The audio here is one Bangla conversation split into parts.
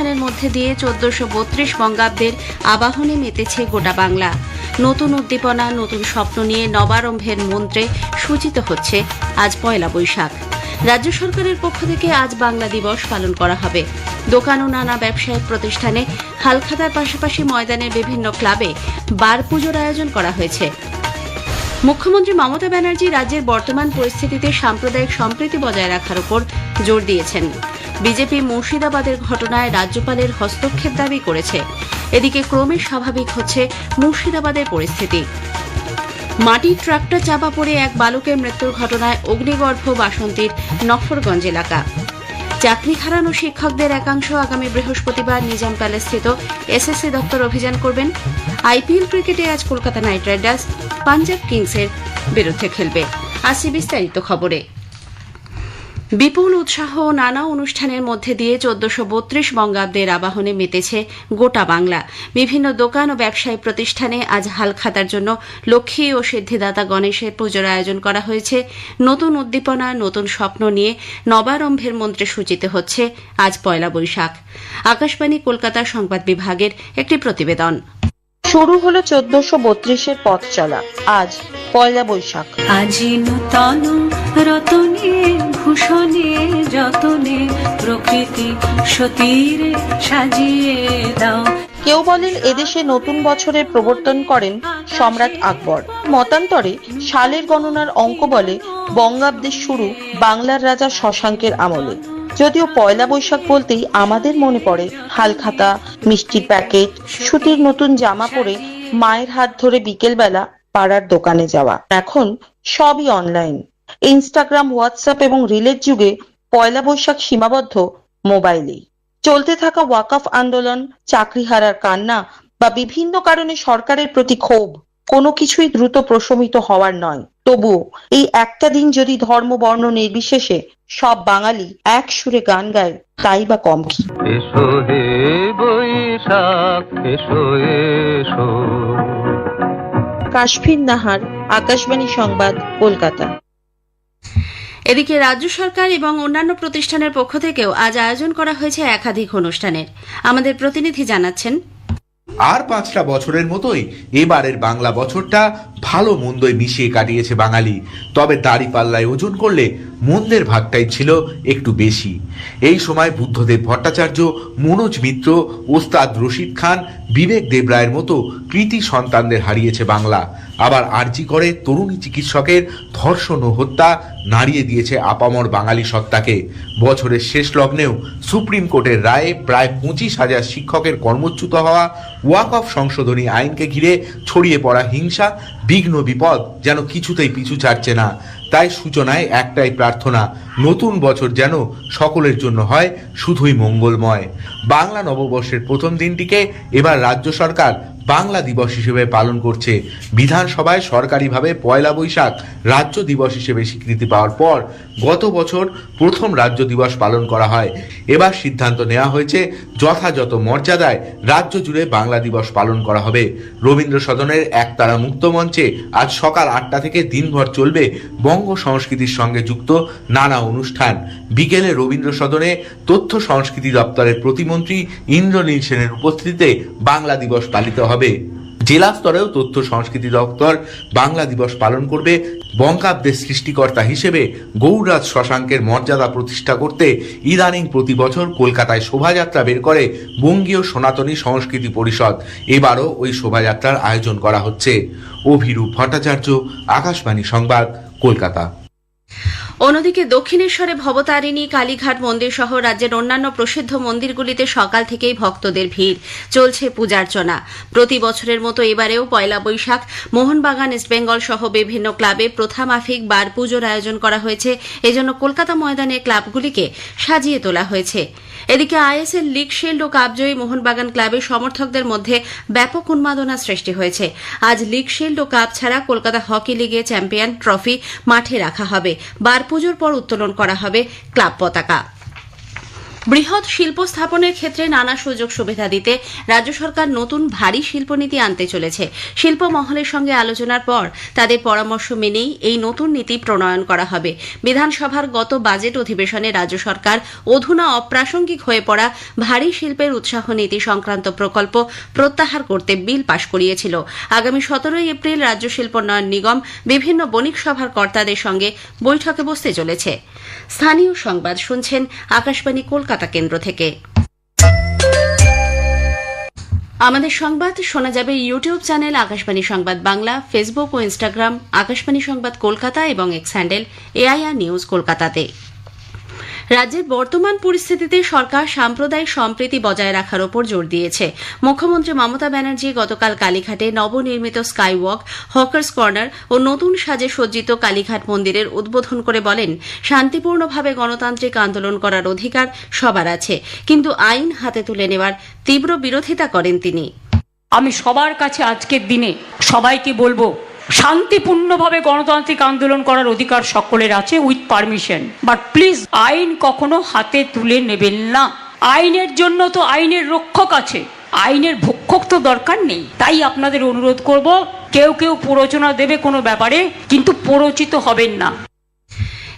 অনুষ্ঠানের মধ্যে দিয়ে চোদ্দশো বত্রিশ বঙ্গাব্দের আবাহনে মেতেছে গোটা বাংলা। নতুন উদ্দীপনা, নতুন স্বপ্ন নিয়ে নবারম্ভের মন্ত্রে সূচিত হচ্ছে আজ পয়লা বৈশাখ। রাজ্য সরকারের পক্ষ থেকে আজ বাংলা দিবস পালন করা হবে। দোকান ও নানা ব্যবসায়িক প্রতিষ্ঠানে হালখাতার পাশাপাশি ময়দানের বিভিন্ন ক্লাবে বার পুজোর আয়োজন করা হয়েছে। মুখ্যমন্ত্রী মমতা ব্যানার্জি রাজ্যের বর্তমান পরিস্থিতিতে সাম্প্রদায়িক সম্প্রীতি বজায় রাখার উপর জোর দিয়েছেন। বিজেপি মুর্শিদাবাদের ঘটনায় রাজ্যপালের হস্তক্ষেপ দাবি করেছে। এদিকে ক্রমে স্বাভাবিক হচ্ছে মুর্শিদাবাদের পরিস্থিতি। মাটির ট্রাকটা চাপা পড়ে এক বালকের মৃত্যুর ঘটনায় অগ্নিগর্ভ বাসন্তীর নফরগঞ্জ এলাকা। চাকরি হারানো শিক্ষকদের একাংশ আগামী বৃহস্পতিবার নিজাম প্যালেসস্থিত এসএসসি দপ্তর অভিযান করবেন। আইপিএল ক্রিকেটে আজ কলকাতা নাইট রাইডার্স পাঞ্জাব কিংসের বিরুদ্ধে খেলবে। আসি বিস্তারিত খবরে। বিপুল উৎসাহ নানা অনুষ্ঠানের মধ্যে দিয়ে চোদ্দশো বত্রিশ বঙ্গাব্দের আবাহনে মেতেছে গোটা বাংলা। বিভিন্ন দোকান ও ব্যবসায়ী প্রতিষ্ঠানে আজ হালখাতার জন্য লক্ষ্মী ও সিদ্ধিদাতা গণেশের পুজোর আয়োজন করা হয়েছে। নতুন উদ্দীপনা, নতুন স্বপ্ন নিয়ে নবারম্ভের মন্ত্রে সূচিত হচ্ছে আজ পয়লা বৈশাখ। আকাশবাণী, কলকাতা সংবাদ বিভাগের একটি প্রতিবেদন। শুরু হলো চোদ্দশো বত্রিশের পথ চলা। আজ পয়লা বৈশাখ। আজি নূতন রতনে ভূষণে যতনে প্রকৃতি সতীর সাজিয়ে দাও। কেউ বলেন এদেশে নতুন বছরের প্রবর্তন করেন সম্রাট আকবর। মতান্তরে সালের গণনার অঙ্ক বলে বঙ্গাব্দের শুরু বাংলার রাজা শশাঙ্কের আমলে। যদিও পয়লা বৈশাখ বলতেই আমাদের মনে পড়ে হালখাতা মিষ্টির প্যাকেট সুতির নতুন জামা পরে মায়ের হাত ধরে বিকেলবেলা পাড়ার দোকানে যাওয়া। এখন সবই অনলাইন ইনস্টাগ্রাম হোয়াটসঅ্যাপ এবং রিলের যুগে পয়লা বৈশাখ সীমাবদ্ধ মোবাইলেই চলতে থাকা ওয়াকফ আন্দোলন, চাকরি হারার কান্না বা বিভিন্ন কারণে সরকারের প্রতি ক্ষোভ, কোনো কিছুই দ্রুত প্রশমিত হওয়ার নয়। তবুও এই একটা দিন যদি ধর্ম, বর্ণ, নির্বিশেষে সব বাঙালি এক সুরে গান গায়, তাই বা কম কি? এসো হে বৈশাখ, এসো এসো। কাশফির নাহার আকাশবাণী সংবাদ কলকাতা। এদিকে রাজ্য সরকার এবং অন্যান্য প্রতিষ্ঠানের পক্ষ থেকেও আজ আয়োজন করা হয়েছে একাধিক অনুষ্ঠানের। আমাদের প্রতিনিধি জানাচ্ছেন আর পাঁচটা বছরের মতোই এবারের বাংলা বছরটা ভালো মন্দই মিশিয়ে কাটিয়েছে বাঙালি। তবে দাড়ি পাল্লায় ওজন করলে মন্দের ভাগটাই ছিল একটু বেশি। এই সময় বুদ্ধদেব ভট্টাচার্য, মনোজ মিত্র, ওস্তাদ রশিদ খান, বিবেক দেবরায়ের মতো কৃতি সন্তানদের হারিয়েছে বাংলা। আবার আর্জি করে তরুণী চিকিৎসকের ধর্ষণ ও হত্যা নাড়িয়ে দিয়েছে আপামর বাঙালি সত্তাকে। বছরের শেষ লগ্নেও সুপ্রিম কোর্টের রায়ে প্রায় পঁচিশ হাজার শিক্ষকের কর্মচ্যুত হওয়া ওয়াক অফ সংশোধনী আইনকে ঘিরে ছড়িয়ে পড়া হিংসা বিঘ্ন, বিপদ যেন কিছুতেই পিছু ছাড়ছে না। তাই সূচনায় একটাই প্রার্থনা, নতুন বছর যেন সকলের জন্য হয় শুধুই মঙ্গলময়। বাংলা নববর্ষের প্রথম দিনটিকে এবার রাজ্য সরকার বাংলা দিবস হিসেবে পালন করছে। বিধানসভায় সরকারিভাবে পয়লা বৈশাখ রাজ্য দিবস হিসেবে স্বীকৃতি পাওয়ার পর গত বছর প্রথম রাজ্য দিবস পালন করা হয়। এবার সিদ্ধান্ত নেওয়া হয়েছে, যথাযথ মর্যাদায় রাজ্য জুড়ে বাংলা দিবস পালন করা হবে। রবীন্দ্র সদনের একতারা মুক্ত মঞ্চে আজ সকাল আটটা থেকে দিনভর চলবে বঙ্গ সংস্কৃতির সঙ্গে যুক্ত নানা অনুষ্ঠান। বিকেলে রবীন্দ্র সদনে তথ্য সংস্কৃতি দপ্তরের প্রতিমন্ত্রী ইন্দ্রনীল সেনের উপস্থিতিতে বাংলা দিবস পালিত হবে। জেলা স্তরেও তথ্য সংস্কৃতি দপ্তর বাংলা দিবস পালন করবে। বঙ্গাব্দের সৃষ্টিকর্তা হিসেবে গৌররাজ শশাঙ্কের মর্যাদা প্রতিষ্ঠা করতে ইদানিং প্রতি বছর কলকাতায় শোভাযাত্রা বের করে বঙ্গীয় সনাতনী সংস্কৃতি পরিষদ। এবারও ওই শোভাযাত্রার আয়োজন করা হচ্ছে। অভিরূপ ভট্টাচার্য, আকাশবাণী সংবাদ, কলকাতা। অন্যদিকে দক্ষিণেশ্বরে ভবতারিণী, কালীঘাট মন্দির সহ রাজ্যের অন্যান্য প্রসিদ্ধ মন্দিরগুলিতে সকাল থেকেই ভক্তদের ভিড়। চলছে পূজার্চনা। প্রতি বছরের মতো এবারেও পয়লা বৈশাখ মোহনবাগান ইস্টবেঙ্গল সহ বিভিন্ন ক্লাবে প্রথামাফিক বার পুজোর আয়োজন করা হয়েছে। এজন্য কলকাতা ময়দানে ক্লাবগুলিকে সাজিয়ে তোলা হয়েছে। এদিকে আইএসএল লিগ শিল্ড ও কাপজয়ী মোহনবাগান ক্লাবের সমর্থকদের মধ্যে ব্যাপক উন্মাদনা সৃষ্টি হয়েছে। আজ লিগ শিল্ড ও কাপ ছাড়া কলকাতা হকি লিগে চ্যাম্পিয়ন ট্রফি মাঠে রাখা হবে। বার পুজোর পর উত্তোলন করা হবে ক্লাব পতাকা। বৃহৎ শিল্প স্থাপনের ক্ষেত্রে নানা সুযোগ সুবিধা দিতে রাজ্য সরকার নতুন ভারী শিল্পনীতি আনতে চলেছে। শিল্প মহলের সঙ্গে আলোচনার পর তাদের পরামর্শ মেনেই এই নতুন নীতি প্রণয়ন করা হবে। বিধানসভার গত বাজেট অধিবেশনে রাজ্য সরকার অধুনা অপ্রাসঙ্গিক হয়ে পড়া ভারী শিল্পের উৎসাহ নীতি সংক্রান্ত প্রকল্প প্রত্যাহার করতে বিল পাশ করিয়েছিল। আগামী সতেরোই এপ্রিল রাজ্য শিল্পোন্নয়ন নিগম বিভিন্ন বণিক সভার কর্তাদের সঙ্গে বৈঠকে বসতে চলেছে। স্থানীয় সংবাদ শুনছেন আকাশবাণী কলকাতা কেন্দ্র থেকে। আমাদের সংবাদ শোনা যাবে YouTube channel Akashvani Sangbad Bangla, Facebook ও ইনস্টাগ্রাম, আকাশবাণী সংবাদ কলকাতা এবং এক্স হ্যান্ডেল এআইআর নিউজ কলকাতাতে। রাজ্যের বর্তমান পরিস্থিতিতে সরকার সাম্প্রদায়িক সম্প্রীতি বজায় রাখার ওপর জোর দিয়েছে। মুখ্যমন্ত্রী মমতা ব্যানার্জি গতকাল কালীঘাটে নবনির্মিত স্কাই ওয়াক হকার্স কর্নার ও নতুন সাজে সজ্জিত কালীঘাট মন্দিরের উদ্বোধন করে বলেন, শান্তিপূর্ণভাবে গণতান্ত্রিক আন্দোলন করার অধিকার সবার আছে, কিন্তু আইন হাতে তুলে নেওয়ার তীব্র বিরোধিতা করেন তিনি। আমি সবার কাছে আজকের দিনে সবাইকে বলব, শান্তিপূর্ণভাবে গণতান্ত্রিক আন্দোলন করার অধিকার সকলের আছে উইথ পারমিশন বাট প্লিজ আইন কখনো হাতে তুলে নেবেন না। আইনের জন্য তো আইনের রক্ষক আছে। আইনের ভক্ষক তো দরকার নেই। তাই আপনাদের অনুরোধ করব, কেউ কেউ প্ররোচনা দেবে কোনো ব্যাপারে, কিন্তু প্ররোচিত হবেন না।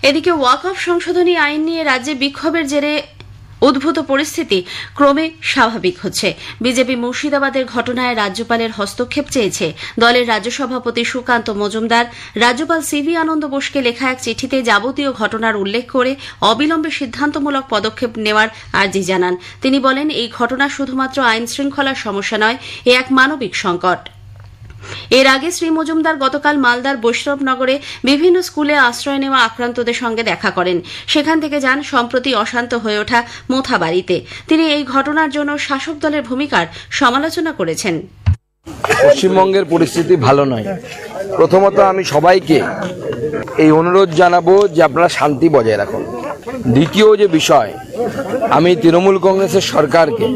এদিকে ওয়াকফ সংশোধনী আইন নিয়ে রাজ্যে বিক্ষোভের জেরে উদ্ভূত পরিস্থিতি ক্রমে স্বাভাবিক হচ্ছে। বিজেপি মুর্শিদাবাদের ঘটনায় রাজ্যপালের হস্তক্ষেপ চেয়েছে। দলের রাজ্য সভাপতি সুকান্ত মজুমদার, রাজ্যপাল সিভি আনন্দ বোসকে লেখা এক চিঠিতে যাবতীয় ঘটনার উল্লেখ করে অবিলম্বে সিদ্ধান্তমূলক পদক্ষেপ নেওয়ার আর্জি জানান। তিনি বলেন, এই ঘটনা শুধুমাত্র আইন শৃঙ্খলার সমস্যা নয়, এ এক মানবিক সংকট। এর আগে শ্রী মজুমদার গতকাল মালদার বৈষ্ণবনগরে বিভিন্ন স্কুলে আশ্রয় নেওয়া আক্রান্তদের সঙ্গে দেখা করেন। সেখান থেকে যান সম্প্রতি অশান্ত হয়ে ওঠা মোথাবাড়িতে তিনি এই ঘটনার জন্য শাসক দলের ভূমিকার সমালোচনা করেছেন। পশ্চিমবঙ্গের পরিস্থিতি ভালো নয়। প্রথমত আমি সবাইকে এই অনুরোধ জানাব যে আপনারা শান্তি বজায় রাখুন। দ্বিতীয় যে বিষয়, আমি তৃণমূল কংগ্রেসের সরকারকে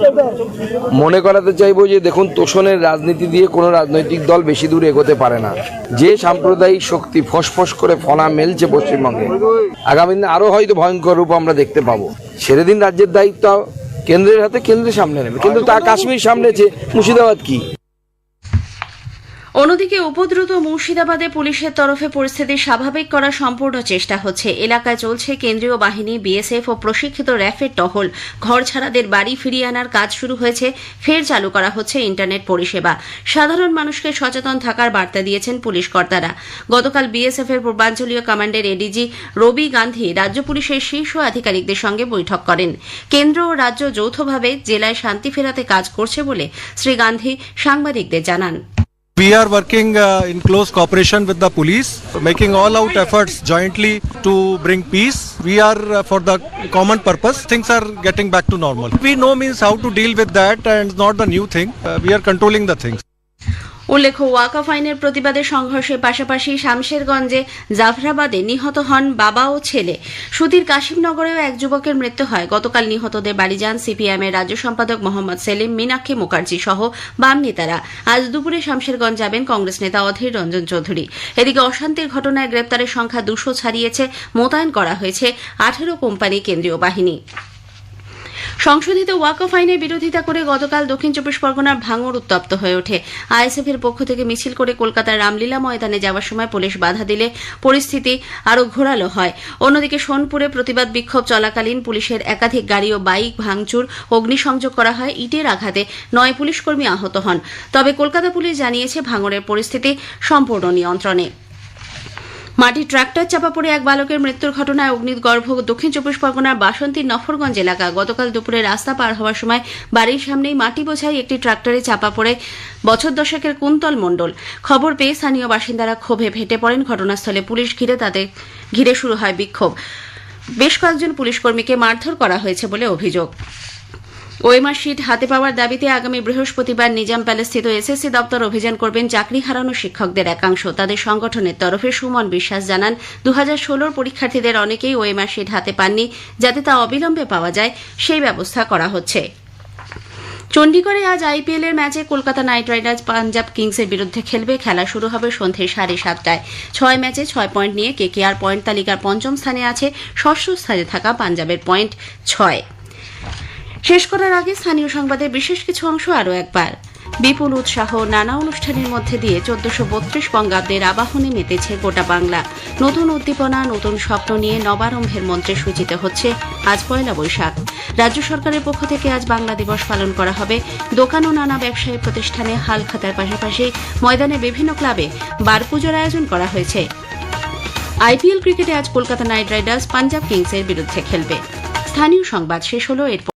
মনে করাতে চাইব যে দেখুন, তোষণের রাজনীতি দিয়ে কোনো রাজনৈতিক দল বেশি দূর এগোতে পারে না। যে সাম্প্রদায়িক শক্তি ফসফস করে ফনা মেলছে পশ্চিমবঙ্গে, আগামী দিনে আরও হয়তো ভয়ঙ্কর রূপ আমরা দেখতে পাবো। ছেড়ে দিন রাজ্যের দায়িত্ব কেন্দ্রের হাতে কেন্দ্রের সামনে নেবে। কিন্তু তা কাশ্মীর সামনেছে, মুর্শিদাবাদ কি? অন্যদিকে উপদ্রুত মুর্শিদাবাদে পুলিশের তরফে পরিস্থিতি স্বাভাবিক করার সম্পূর্ণ চেষ্টা হচ্ছে। এলাকায় চলছে কেন্দ্রীয় বাহিনী, বিএসএফ ও প্রশিক্ষিত র্যাফের টহল। ঘর ছাড়াদের বাড়ি ফিরিয়ে আনার কাজ শুরু হয়েছে। ফের চালু করা হচ্ছে ইন্টারনেট পরিষেবা। সাধারণ মানুষকে সচেতন থাকার বার্তা দিয়েছেন পুলিশ কর্তারা। গতকাল বিএসএফ এর পূর্বাঞ্চলীয় কমান্ডের এডিজি রবি গান্ধী রাজ্য পুলিশের শীর্ষ আধিকারিকদের সঙ্গে বৈঠক করেন। কেন্দ্র ও রাজ্য যৌথভাবে জেলায় শান্তি ফেরাতে কাজ করছে বলে শ্রী গান্ধী সাংবাদিকদের জানান। We are working uh, in close cooperation with the police, making all out efforts jointly to bring peace. We are uh, for the common purpose. Things are getting back to normal. We know means how to deal with that and it's not the new thing. Uh, we are controlling the things. উল্লেখ্য, ওয়াকফ আইনের প্রতিবাদে সংঘর্ষের পাশাপাশি শামশেরগঞ্জে জাফরাবাদে নিহত হন বাবা ও ছেলে। সুধীর কাশিমনগরেও এক যুবকের মৃত্যু হয়। গতকাল নিহতদের বাড়ি যান সিপিআইএম এর রাজ্য সম্পাদক মোহাম্মদ সেলিম মীনাক্ষী মুখার্জি সহ বাম নেতারা। আজ দুপুরে শামশেরগঞ্জ যাবেন কংগ্রেস নেতা অধীর রঞ্জন চৌধুরী। এদিকে অশান্তির ঘটনায় গ্রেপ্তারের সংখ্যা দুশো ছাড়িয়েছে, মোতায়েন করা হয়েছে আঠেরো কোম্পানি কেন্দ্রীয় বাহিনী। সংশোধিত ওয়াকফ আইনের বিরোধিতা করে গতকাল দক্ষিণ চব্বিশ পরগনার ভাঙর উত্তপ্ত হয়ে ওঠে। আইএসএফ এর পক্ষ থেকে মিছিল করে কলকাতার রামলীলা ময়দানে যাওয়ার সময় পুলিশ বাধা দিলে পরিস্থিতি আরও ঘোরালো হয়। অন্যদিকে সোনপুরে প্রতিবাদ বিক্ষোভ চলাকালীন পুলিশের একাধিক গাড়ি ও বাইক ভাঙচুর, অগ্নিসংযোগ করা হয়, ইটের আঘাতে নয় পুলিশকর্মী আহত হন। তবে কলকাতা পুলিশ জানিয়েছে ভাঙরের পরিস্থিতি সম্পূর্ণ নিয়ন্ত্রণে। মাটির ট্রাক্টর চাপা পড়ে এক বালকের মৃত্যুর ঘটনায় অগ্নিগর্ভ দক্ষিণ চব্বিশ পরগনার বাসন্তীর নফরগঞ্জ এলাকা। গতকাল দুপুরে রাস্তা পার হওয়ার সময় বাড়ির সামনেই মাটি বোঝাই একটি ট্রাক্টরে চাপা পড়ে বছর দশকের কুন্তল মণ্ডল। খবর পেয়ে স্থানীয় বাসিন্দারা ক্ষোভে ফেটে পড়েন। ঘটনাস্থলে পুলিশ ঘিরে তাদের ঘিরে শুরু হয় বিক্ষোভ। বেশ কয়েকজন পুলিশকর্মীকে মারধর করা হয়েছে বলে অভিযোগ। শিট হাতে পাওয়ার দাবিতে আগামী বৃহস্পতিবার নিজাম প্যালেসস্থিত এসএসসি দপ্তর অভিযান করবেন চাকরি হারানো শিক্ষকদের একাংশ। তাদের সংগঠনের তরফে সুমন বিশ্বাস জানান দু হাজার ষোলোর পরীক্ষার্থীদের অনেকেই ওয়েমার শিট হাতে পাননি, যাতে তা অবিলম্বে পাওয়া যায়, সেই ব্যবস্থা করা হচ্ছে। চণ্ডীগড়ে আজ আইপিএল এর ম্যাচে কলকাতা নাইট রাইডার্স পাঞ্জাব কিংসের বিরুদ্ধে খেলবে, খেলা শুরু হবে সন্ধে সাড়ে সাতটায়। ছয় ম্যাচে ছয় পয়েন্ট নিয়ে কেকেআর পয়েন্ট তালিকার পঞ্চম স্থানে আছে ষষ্ঠ স্থানে থাকা পাঞ্জাবের পয়েন্ট ছয়। শেষ করার আগে স্থানীয় সংবাদের বিশেষ কিছু অংশ আরও একবার। বিপুল উৎসাহ নানা অনুষ্ঠানের মধ্যে দিয়ে চোদ্দশো বত্রিশ বঙ্গাব্দের আবাহনে মেতেছে গোটা বাংলা। নতুন উদ্দীপনা, নতুন স্বপ্ন নিয়ে নবারম্ভের মন্ত্রে সূচিত হচ্ছে আজ পয়লা বৈশাখ। রাজ্য সরকারের পক্ষ থেকে আজ বাংলা দিবস পালন করা হবে। দোকান ও নানা ব্যবসায়ী প্রতিষ্ঠানে হাল খাতার পাশাপাশি ময়দানে বিভিন্ন ক্লাবে বার পুজোর আয়োজন করা হয়েছে। আইপিএল ক্রিকেটে আজ কলকাতা নাইট রাইডার্স পাঞ্জাব কিংসের বিরুদ্ধে খেলবে। স্থানীয় সংবাদ শেষ হলো, এরপর